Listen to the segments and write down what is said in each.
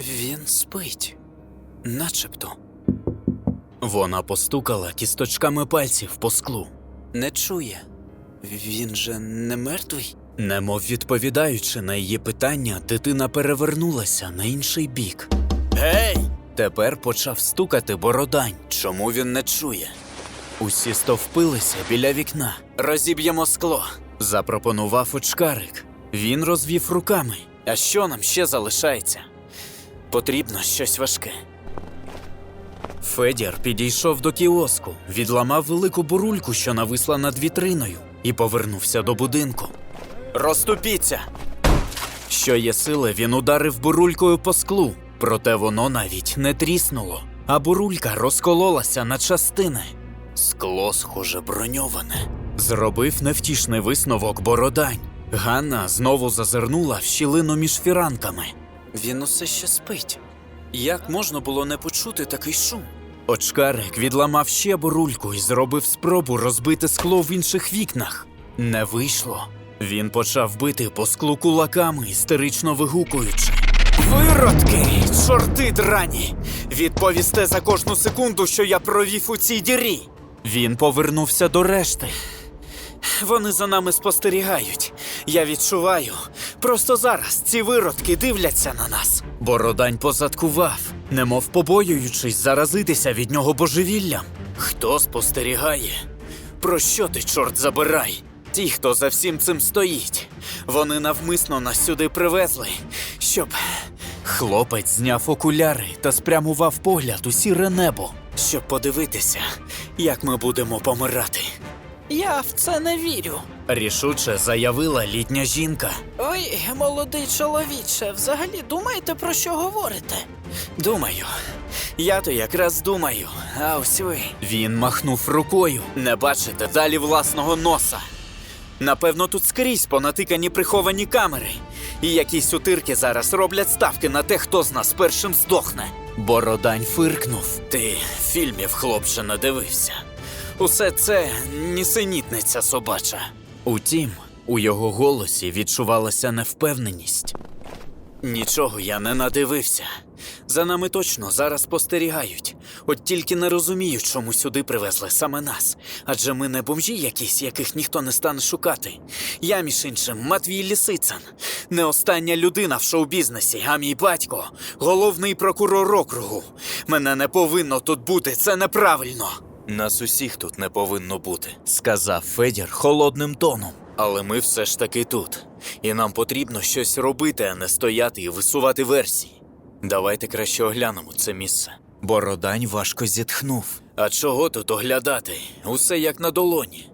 Він спить. Начебто. Вона постукала кісточками пальців по склу. Не чує. Він же не мертвий? Немов відповідаючи на її питання, дитина перевернулася на інший бік. Гей! Тепер почав стукати бородань. Чому він не чує? Усі стовпилися біля вікна. Розіб'ємо скло. Запропонував очкарик. Він розвів руками. А що нам ще залишається? Потрібно щось важке. Федір підійшов до кіоску, відламав велику бурульку, що нависла над вітриною, і повернувся до будинку. Розступіться! Що є сили, він ударив бурулькою по склу, проте воно навіть не тріснуло, а бурулька розкололася на частини. Скло, схоже, броньоване. Зробив невтішний висновок бородань. Ганна знову зазирнула в щілину між фіранками. Він усе ще спить. Як можна було не почути такий шум? Очкарик відламав ще бурульку і зробив спробу розбити скло в інших вікнах. Не вийшло. Він почав бити по склу кулаками, істерично вигукуючи. Виродки, чорти драні! Відповісте за кожну секунду, що я провів у цій дірі. Він повернувся до решти. Вони за нами спостерігають. Я відчуваю. Просто зараз ці виродки дивляться на нас. Бородань позадкував, немов побоюючись заразитися від нього божевіллям. Хто спостерігає? Про що ти, чорт, забирай? Ті, хто за всім цим стоїть. Вони навмисно нас сюди привезли, щоб. Хлопець зняв окуляри та спрямував погляд у сіре небо, щоб подивитися, як ми будемо помирати. Я в це не вірю. Рішуче заявила літня жінка. Ви, молодий чоловіче, взагалі думаєте про що говорите? Думаю, я то якраз думаю, а ось ви. Він махнув рукою. Не бачите далі власного носа. Напевно, тут скрізь понатикані приховані камери. І якісь утирки зараз роблять ставки на те, хто з нас першим здохне. Бородань фиркнув. Ти фільмів, хлопче, не дивився. Усе це нісенітниця собача. Утім, у його голосі відчувалася невпевненість. Нічого я не надивився. За нами точно зараз спостерігають. От тільки не розумію, чому сюди привезли саме нас. Адже ми не бомжі якісь, яких ніхто не стане шукати. Я, між іншим, Матвій Лісицин. Не остання людина в шоу-бізнесі, а мій батько головний прокурор округу. Мене не повинно тут бути, це неправильно. Нас усіх тут не повинно бути, сказав Федір холодним тоном. Але ми все ж таки тут, і нам потрібно щось робити, а не стояти і висувати версії. Давайте краще оглянемо це місце. Бородань важко зітхнув. А чого тут оглядати? Усе як на долоні.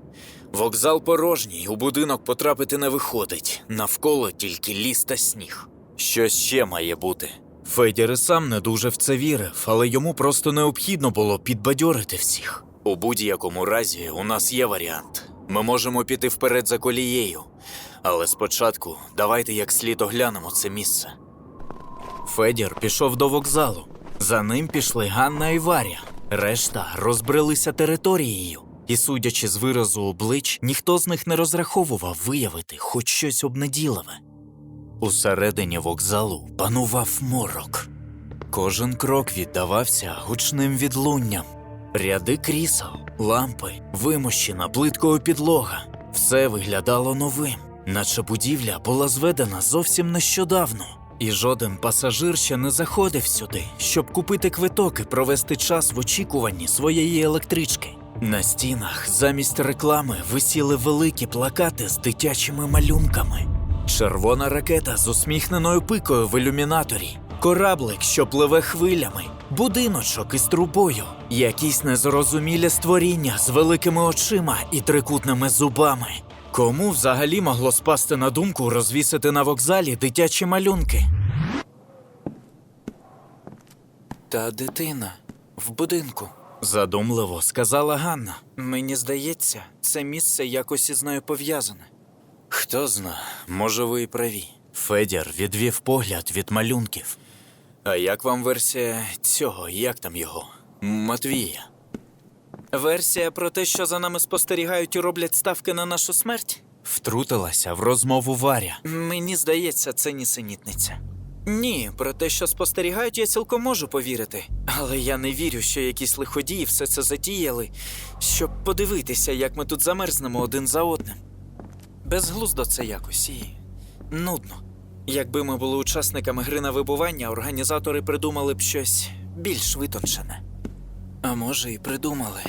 Вокзал порожній, у будинок потрапити не виходить. Навколо тільки ліс та сніг. Щось ще має бути. Федір сам не дуже в це вірив, але йому просто необхідно було підбадьорити всіх. У будь-якому разі у нас є варіант. Ми можемо піти вперед за колією. Але спочатку давайте як слід оглянемо це місце. Федір пішов до вокзалу. За ним пішли Ганна і Варя. Решта розбрелися територією. І, судячи з виразу облич, ніхто з них не розраховував виявити хоч щось обнаділиве. Усередині вокзалу панував морок. Кожен крок віддавався гучним відлунням. Ряди крісел, лампи, вимощена плиткою підлога. Все виглядало новим, наче будівля була зведена зовсім нещодавно. І жоден пасажир ще не заходив сюди, щоб купити квиток і провести час в очікуванні своєї електрички. На стінах замість реклами висіли великі плакати з дитячими малюнками. Червона ракета з усміхненою пикою в ілюмінаторі, кораблик, що пливе хвилями, будиночок із трубою, якісь незрозумілі створіння з великими очима і трикутними зубами. Кому взагалі могло спасти на думку розвісити на вокзалі дитячі малюнки? Та дитина в будинку, задумливо сказала Ганна. Мені здається, це місце якось із нею пов'язане. Хто зна, може, ви і праві. Федір відвів погляд від малюнків. А як вам версія цього, як там його? Матвія? Версія про те, що за нами спостерігають і роблять ставки на нашу смерть? Втрутилася в розмову Варя. Мені здається, це нісенітниця. Ні, про те, що спостерігають, я цілком можу повірити. Але я не вірю, що якісь лиходії все це затіяли, щоб подивитися, як ми тут замерзнемо один за одним. Безглуздо це якось і нудно. Якби ми були учасниками гри на вибування, організатори придумали б щось більш витончене. А може, і придумали.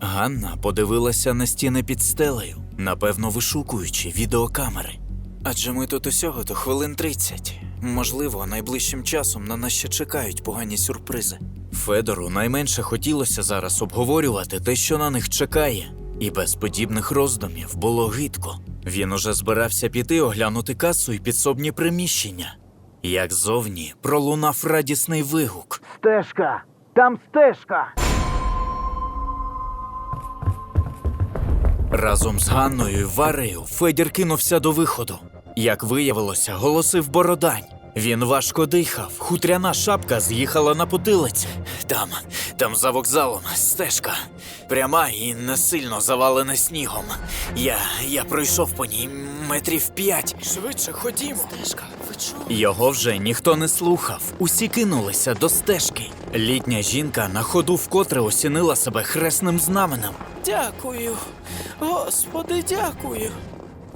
Ганна подивилася на стіни під стелею, напевно, вишукуючи відеокамери. Адже ми тут усього то хвилин 30. Можливо, найближчим часом на нас ще чекають погані сюрпризи. Федору найменше хотілося зараз обговорювати те, що на них чекає, і без подібних роздумів було гидко. Він уже збирався піти оглянути касу і підсобні приміщення. Як зовні пролунав радісний вигук. Стежка! Там стежка! Разом з Ганною і Варею Федір кинувся до виходу. Як виявилося, голосив Бородань. Він важко дихав, хутряна шапка з'їхала на потилиць. Там, там за вокзалом стежка. Пряма і не сильно завалена снігом. Я, я пройшов по ній метрів п'ять. Швидше ходімо. Стежка, ви чули? Його вже ніхто не слухав. Усі кинулися до стежки. Літня жінка на ходу вкотре осінила себе хресним знаменем. Дякую. Господи, дякую.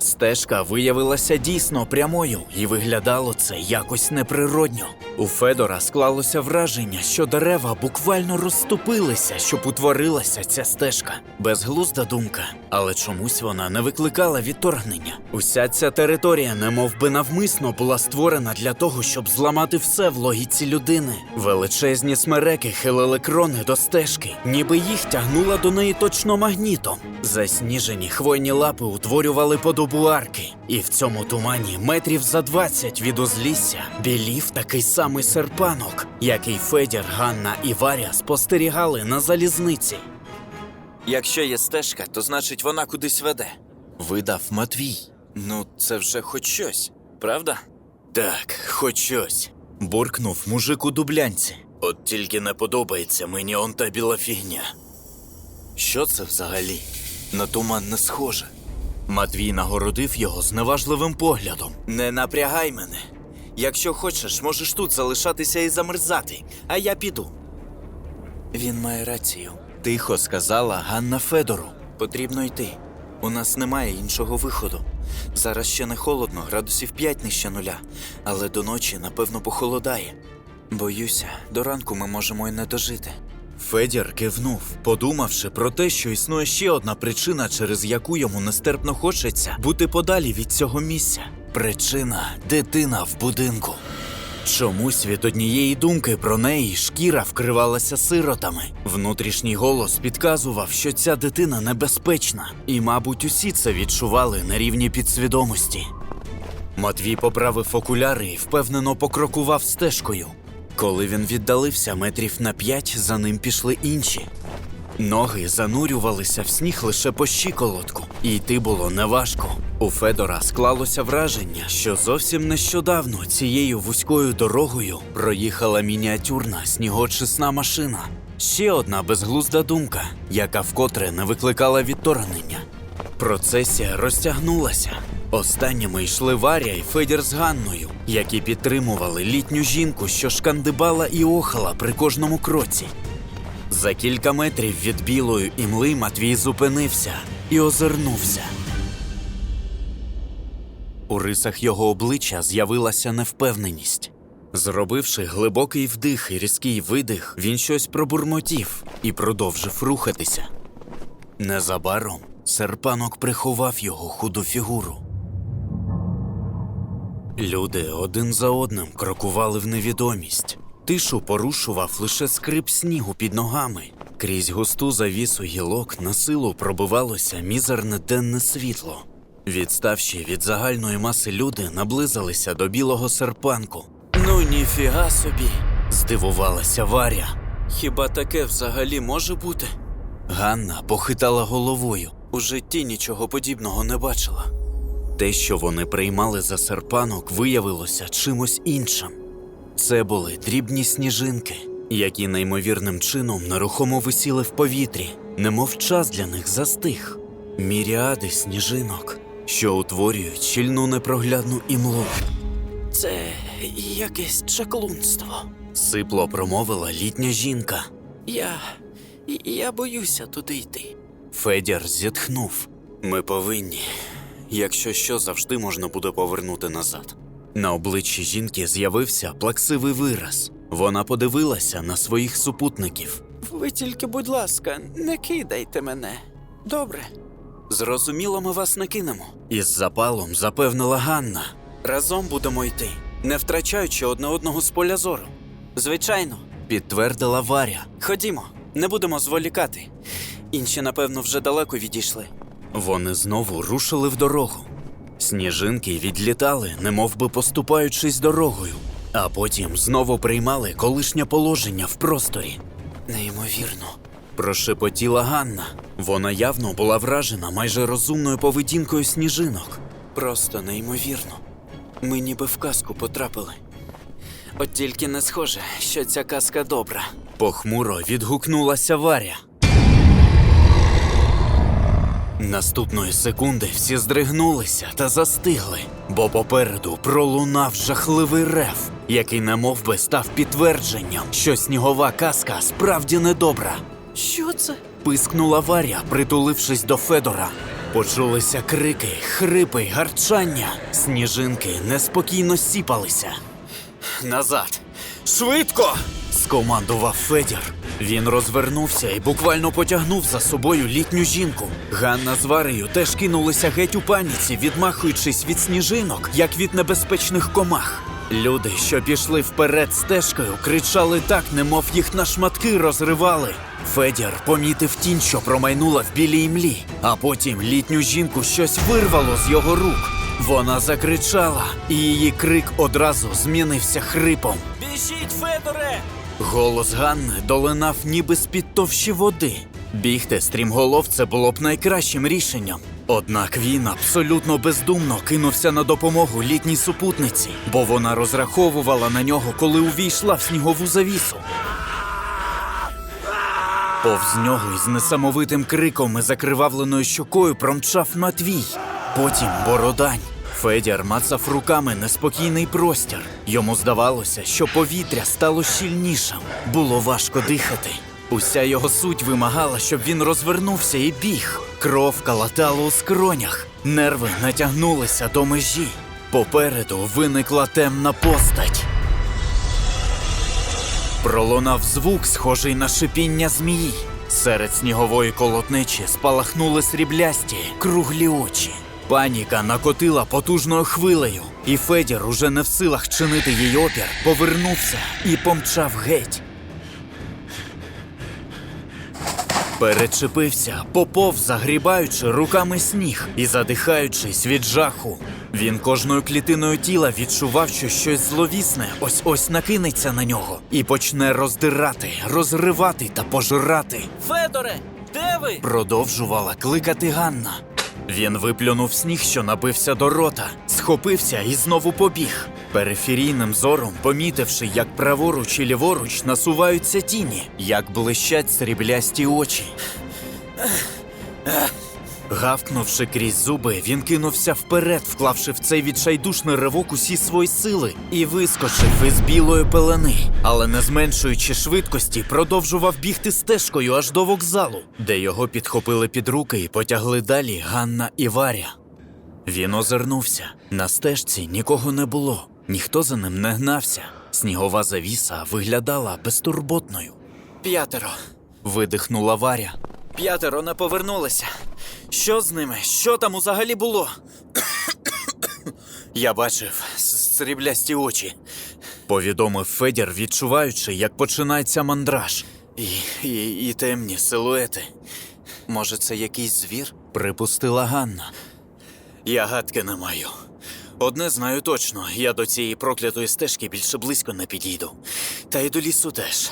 Стежка виявилася дійсно прямою, і виглядало це якось неприродньо. У Федора склалося враження, що дерева буквально розступилися, щоб утворилася ця стежка. Безглузда думка, але чомусь вона не викликала відторгнення. Уся ця територія, немов би навмисно, була створена для того, щоб зламати все в логіці людини. Величезні смереки хилили крони до стежки, ніби їх тягнула до неї точно магнітом. Засніжені хвойні лапи утворювали подобу арки, і в цьому тумані метрів за двадцять від узлісся білів такий самий серпанок, який Федір, Ганна і Варя спостерігали на залізниці. Якщо є стежка, то значить вона кудись веде. Видав Матвій. Ну, це вже хоч щось, правда? Так, хоч щось. буркнув мужик у дублянці. От тільки не подобається мені он та біла фігня. Що це взагалі? На туман не схоже. Матвій нагородив його зневажливим поглядом. Не напрягай мене. Якщо хочеш, можеш тут залишатися і замерзати, а я піду. Він має рацію. Тихо сказала Ганна Федору. Потрібно йти. У нас немає іншого виходу. Зараз ще не холодно, градусів 5 нижче нуля, але до ночі, напевно, похолодає. Боюся, до ранку ми можемо й не дожити. Федір кивнув, подумавши про те, що існує ще одна причина, через яку йому нестерпно хочеться бути подалі від цього місця. Причина дитина в будинку. Чомусь від однієї думки про неї шкіра вкривалася сиротами. Внутрішній голос підказував, що ця дитина небезпечна, і, мабуть, усі це відчували на рівні підсвідомості. Матвій поправив окуляри і впевнено покрокував стежкою. Коли він віддалився метрів на п'ять, за ним пішли інші. Ноги занурювалися в сніг лише по щиколотку, і йти було неважко. У Федора склалося враження, що зовсім нещодавно цією вузькою дорогою проїхала мініатюрна снігочисна машина. Ще одна безглузда думка, яка вкотре не викликала відторгнення. Процесія розтягнулася. Останніми йшли Варя і Федір з Ганною, які підтримували літню жінку, що шкандибала і охала при кожному кроці. За кілька метрів від білої імли Матвій зупинився і озирнувся. У рисах його обличчя з'явилася невпевненість. Зробивши глибокий вдих і різкий видих, він щось пробурмотів і продовжив рухатися. Незабаром серпанок приховав його худу фігуру. Люди один за одним крокували в невідомість. Тишу порушував лише скрип снігу під ногами. Крізь густу завісу гілок на силу пробивалося мізерне денне світло. Відставші від загальної маси люди наблизилися до білого серпанку. Ну ніфіга собі, здивувалася Варя. Хіба таке взагалі може бути? Ганна похитала головою. У житті нічого подібного не бачила. Те, що вони приймали за серпанок, виявилося чимось іншим. Це були дрібні сніжинки, які неймовірним чином нерухомо висіли в повітрі, немов час для них застиг. Міріади сніжинок, що утворюють щільну непроглядну імлу. Це якесь чаклунство. Сипло промовила літня жінка. Я. Я боюся туди йти. Федір зітхнув. Ми повинні. Якщо що, завжди можна буде повернути назад. На обличчі жінки з'явився плаксивий вираз. Вона подивилася на своїх супутників. Ви тільки, будь ласка, не кидайте мене. Добре. Зрозуміло, ми вас не кинемо. Із запалом запевнила Ганна. Разом будемо йти, не втрачаючи одне одного з поля зору. Звичайно. Підтвердила Варя. Ходімо, не будемо зволікати. Інші, напевно, вже далеко відійшли. Вони знову рушили в дорогу. Сніжинки відлітали, немов би поступаючись дорогою, а потім знову приймали колишнє положення в просторі. Неймовірно. Прошепотіла Ганна. Вона явно була вражена майже розумною поведінкою сніжинок. Просто неймовірно. Ми ніби в казку потрапили. От тільки не схоже, що ця казка добра. Похмуро відгукнулася Варя. Наступної секунди всі здригнулися та застигли, бо попереду пролунав жахливий рев, який немов би став підтвердженням, що снігова казка справді недобра. Що це? Пискнула Варя, притулившись до Федора. Почулися крики, хрипи, гарчання. Сніжинки неспокійно сіпалися. Назад! Швидко! скомандував Федір. Він розвернувся і буквально потягнув за собою літню жінку. Ганна з Варею теж кинулися геть у паніці, відмахуючись від сніжинок, як від небезпечних комах. Люди, що пішли вперед стежкою, кричали так, немов їх на шматки розривали. Федір помітив тінь, що промайнула в білій імлі, а потім літню жінку щось вирвало з його рук. Вона закричала, і її крик одразу змінився хрипом. Біжіть, Федоре! Голос Ганни долинав ніби з-під товщі води. Бігти стрімголов це було б найкращим рішенням. Однак він абсолютно бездумно кинувся на допомогу літній супутниці, бо вона розраховувала на нього, коли увійшла в снігову завісу. Повз нього із несамовитим криком і закривавленою щокою промчав Матвій. Потім Бородань. Федір мацав руками неспокійний простір. Йому здавалося, що повітря стало щільнішим. Було важко дихати. Уся його суть вимагала, щоб він розвернувся і біг. Кров калатала у скронях, нерви натягнулися до межі. Попереду виникла темна постать. Пролунав звук, схожий на шипіння змії. Серед снігової колотнечі спалахнули сріблясті, круглі очі. Паніка накотила потужною хвилею, і Федір, уже не в силах чинити їй опір, повернувся і помчав геть. Перечепився, попов, загрібаючи руками сніг і задихаючись від жаху. Він кожною клітиною тіла відчував, що щось зловісне ось ось накинеться на нього і почне роздирати, розривати та пожирати. Федоре, де ви? Продовжувала кликати Ганна. Він виплюнув сніг, що набився до рота, схопився і знову побіг. Периферійним зором, помітивши, як праворуч і ліворуч насуваються тіні, як блищать сріблясті очі. Гавкнувши крізь зуби, він кинувся вперед, вклавши в цей відчайдушний ривок усі свої сили, і вискочив із білої пелени, але не зменшуючи швидкості, продовжував бігти стежкою аж до вокзалу, де його підхопили під руки і потягли далі Ганна і Варя. Він озирнувся. На стежці нікого не було, ніхто за ним не гнався. Снігова завіса виглядала безтурботною. П'ятеро. Видихнула Варя. П'ятеро не повернулися. Що з ними? Що там взагалі було? Я бачив сріблясті очі. Повідомив Федір, відчуваючи, як починається мандраж. І, і, і темні силуети. Може, це якийсь звір? Припустила Ганна. Я гадки не маю. Одне знаю точно, я до цієї проклятої стежки більше близько не підійду. Та й до лісу теж.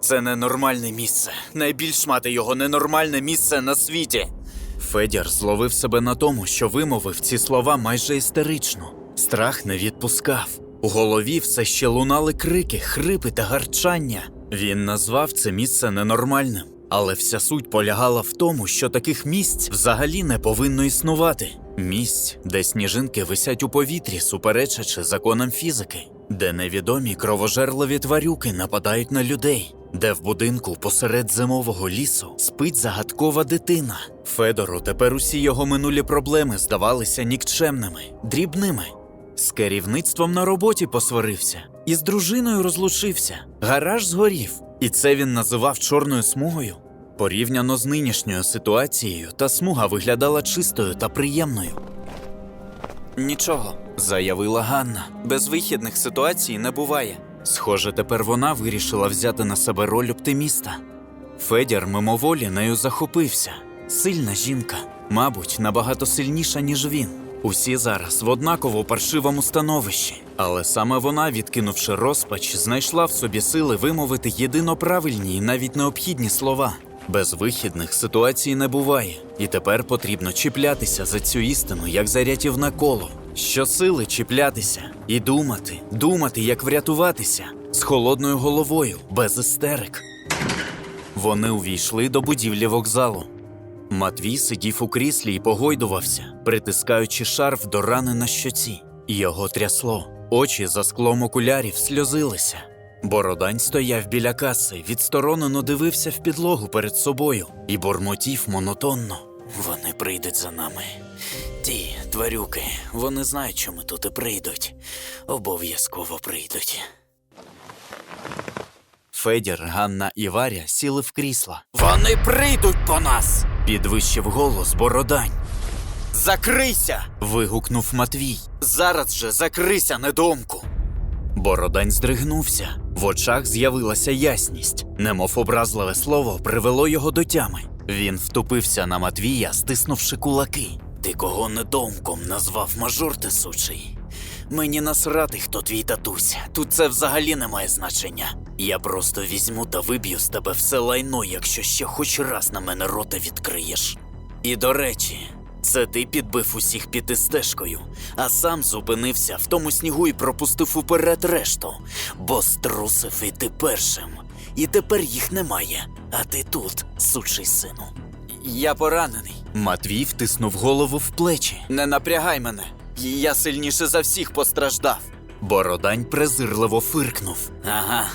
Це ненормальне місце. Найбільш мати його ненормальне місце на світі. Федір зловив себе на тому, що вимовив ці слова майже істерично. Страх не відпускав. У голові все ще лунали крики, хрипи та гарчання. Він назвав це місце ненормальним. Але вся суть полягала в тому, що таких місць взагалі не повинно існувати. Місць, де сніжинки висять у повітрі, суперечачи законам фізики. де невідомі кровожерливі тварюки нападають на людей, де в будинку посеред зимового лісу спить загадкова дитина. Федору тепер усі його минулі проблеми здавалися нікчемними, дрібними. З керівництвом на роботі посварився, і з дружиною розлучився. Гараж згорів, і це він називав чорною смугою. Порівняно з нинішньою ситуацією, та смуга виглядала чистою та приємною. Нічого, Заявила Ганна. безвихідних ситуацій не буває. Схоже, тепер вона вирішила взяти на себе роль оптиміста. Федір мимоволі нею захопився. Сильна жінка, мабуть, набагато сильніша, ніж він. Усі зараз в однаково паршивому становищі, але саме вона, відкинувши розпач, знайшла в собі сили вимовити єдино правильні і навіть необхідні слова. Безвихідних ситуацій не буває, і тепер потрібно чіплятися за цю істину, як за рятівне коло. Щосили чіплятися і думати, думати, як врятуватися з холодною головою, без істерик. Вони увійшли до будівлі вокзалу. Матвій сидів у кріслі і погойдувався, притискаючи шарф до рани на щоці. Його трясло, очі за склом окулярів сльозилися. Бородань стояв біля каси, відсторонено дивився в підлогу перед собою і бурмотів монотонно. Вони прийдуть за нами. Ті тварюки, вони знають, що ми тут і прийдуть. Обов'язково прийдуть. Федір, Ганна і Варя сіли в крісла. Вони прийдуть по нас! Підвищив голос Бородань. Закрийся! Вигукнув Матвій. Зараз же закрийся, недомку! Бородань здригнувся. В очах з'явилася ясність, немов образливе слово привело його до тями. Він втупився на Матвія, стиснувши кулаки. Ти кого недомком назвав мажор ти сучий? Мені насрати, хто твій татусь. Тут це взагалі не має значення. Я просто візьму та виб'ю з тебе все лайно, якщо ще хоч раз на мене рота відкриєш. І до речі, це ти підбив усіх піти стежкою, а сам зупинився в тому снігу і пропустив уперед решту, бо струсив іти першим. І тепер їх немає, а ти тут, сучий сину. Я поранений. Матвій втиснув голову в плечі. Не напрягай мене. Я сильніше за всіх постраждав. Бородань презирливо фиркнув. Ага.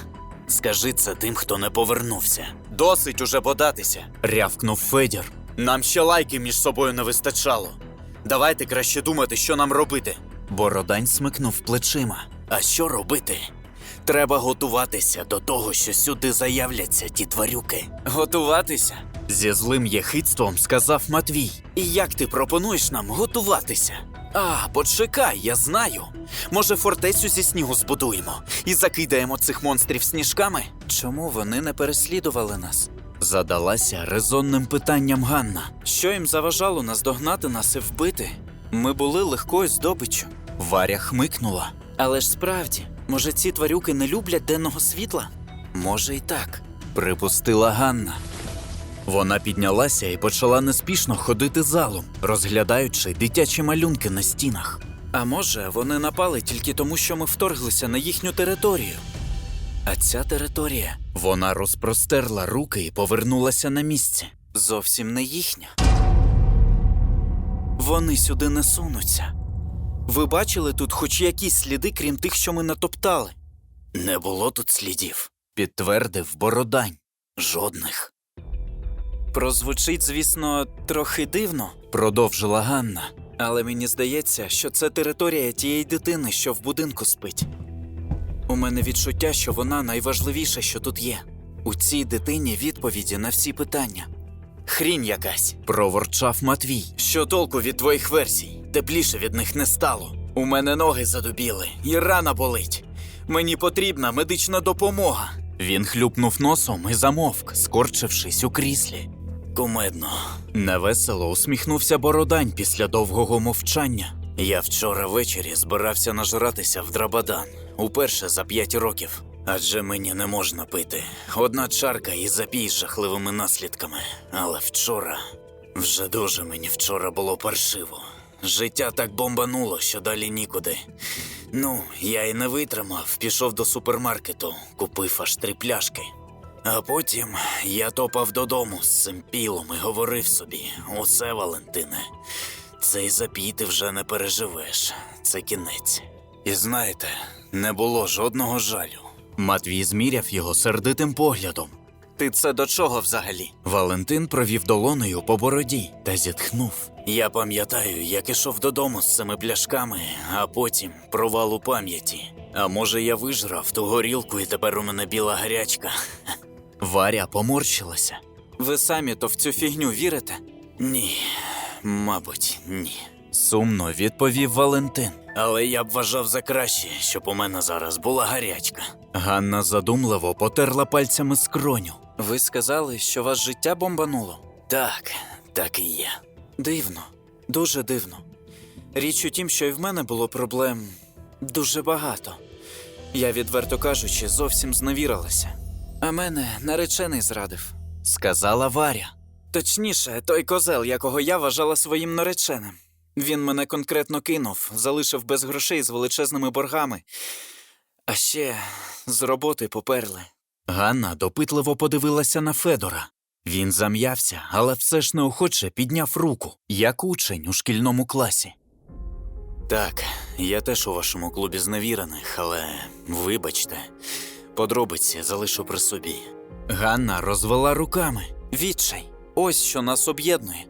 Скажи це тим, хто не повернувся. Досить уже бодатися. Рявкнув Федір. Нам ще лайки між собою не вистачало. Давайте краще думати, що нам робити. Бородань смикнув плечима. А що робити? Треба готуватися до того, що сюди заявляться ті тварюки. Готуватися? Зі злим єхидством сказав Матвій. І як ти пропонуєш нам готуватися? А, почекай, я знаю. Може, фортецю зі снігу збудуємо і закидаємо цих монстрів сніжками? Чому вони не переслідували нас? Задалася резонним питанням Ганна. Що їм заважало наздогнати нас і вбити? Ми були легкою здобиччю. Варя хмикнула. Але ж справді, може, ці тварюки не люблять денного світла? Може, і так. Припустила Ганна. Вона піднялася і почала неспішно ходити залом, розглядаючи дитячі малюнки на стінах. А може, вони напали тільки тому, що ми вторглися на їхню територію. А ця територія Вона розпростерла руки і повернулася на місце. зовсім не їхня. Вони сюди не сунуться. Ви бачили тут хоч якісь сліди, крім тих, що ми натоптали? Не було тут слідів. Підтвердив Бородань. Жодних. Прозвучить, звісно, трохи дивно, Продовжила Ганна. але мені здається, що це територія тієї дитини, що в будинку спить. У мене відчуття, що вона найважливіше, що тут є. У цій дитині відповіді на всі питання. Хрінь якась. Проворчав Матвій. Що толку від твоїх версій? Тепліше від них не стало. У мене ноги задубіли, і рана болить. Мені потрібна медична допомога. Він хлюпнув носом і замовк, скорчившись у кріслі. Кумедно. Невесело усміхнувся Бородань після довгого мовчання. Я вчора ввечері збирався нажратися в драбадан уперше за п'ять років. Адже мені не можна пити. Одна чарка і запій з жахливими наслідками. Але вчора вже дуже мені вчора було паршиво. Життя так бомбануло, що далі нікуди. Ну, я й не витримав, пішов до супермаркету, купив аж три пляшки. А потім я топав додому з цим пілом і говорив собі: усе, Валентине, цей запій ти вже не переживеш. Це кінець. І знаєте, не було жодного жалю. Матвій зміряв його сердитим поглядом. Ти це до чого взагалі? Валентин провів долоною по бороді та зітхнув. Я пам'ятаю, як ішов додому з цими пляшками, а потім провал у пам'яті. А може, я вижрав ту горілку, і тепер у мене біла гарячка. Варя поморщилася. Ви самі то в цю фігню вірите? Ні, мабуть, ні. Сумно відповів Валентин. Але я б вважав за краще, щоб у мене зараз була гарячка. Ганна задумливо потерла пальцями скроню. Ви сказали, що вас життя бомбануло? Так, так і є. Дивно, дуже дивно. Річ у тім, що і в мене було проблем дуже багато. Я, відверто кажучи, зовсім зневірилася. А мене наречений зрадив. Сказала Варя. Точніше, той козел, якого я вважала своїм нареченим. Він мене конкретно кинув, залишив без грошей з величезними боргами. А ще з роботи поперли. Ганна допитливо подивилася на Федора. Він зам'явся, але все ж неохоче підняв руку, як учень у шкільному класі. Так, я теж у вашому клубі зневірених, але вибачте, подробиці залишу при собі. Ганна розвела руками. Відчай, ось що нас об'єднує.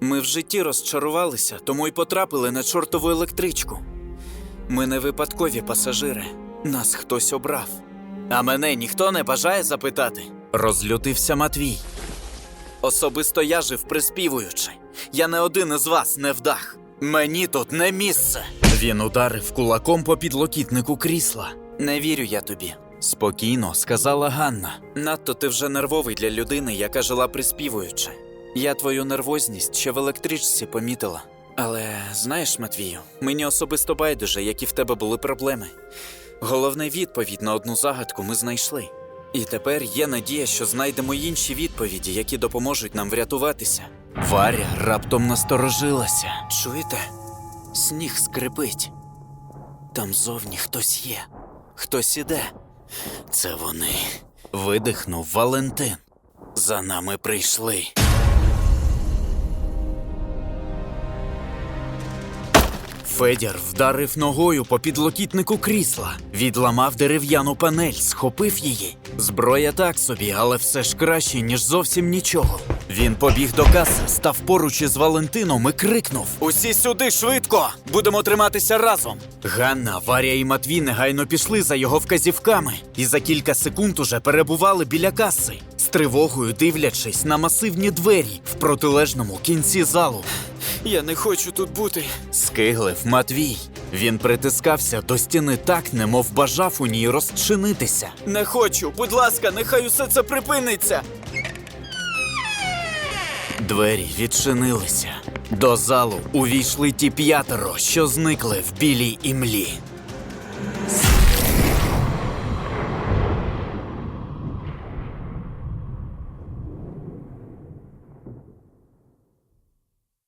Ми в житті розчарувалися, тому й потрапили на чортову електричку. Ми не випадкові пасажири, нас хтось обрав. А мене ніхто не бажає запитати. Розлютився Матвій. Особисто я жив приспівуючи. Я не один із вас не вдах. Мені тут не місце. Він ударив кулаком по підлокітнику крісла. Не вірю я тобі. Спокійно сказала Ганна. Надто ти вже нервовий для людини, яка жила приспівуючи. Я твою нервозність ще в електричці помітила. Але знаєш, Матвію, мені особисто байдуже, які в тебе були проблеми. Головне відповідь на одну загадку ми знайшли. І тепер є надія, що знайдемо інші відповіді, які допоможуть нам врятуватися. Варя раптом насторожилася. Чуєте? Сніг скрипить. Там зовні хтось є. Хтось іде. Це вони. Видихнув Валентин. За нами прийшли. Федір вдарив ногою по підлокітнику крісла, відламав дерев'яну панель, схопив її. Зброя так собі, але все ж краще, ніж зовсім нічого. Він побіг до каси, став поруч із Валентином і крикнув. Усі сюди швидко! Будемо триматися разом. Ганна, Варя і Матвій негайно пішли за його вказівками і за кілька секунд уже перебували біля каси, з тривогою дивлячись на масивні двері в протилежному кінці залу. Я не хочу тут бути. Скиглив Матвій. Він притискався до стіни так, немов бажав у ній розчинитися. Не хочу. Будь ласка, нехай усе це припиниться. Двері відчинилися. До залу увійшли ті п'ятеро, що зникли в білій імлі.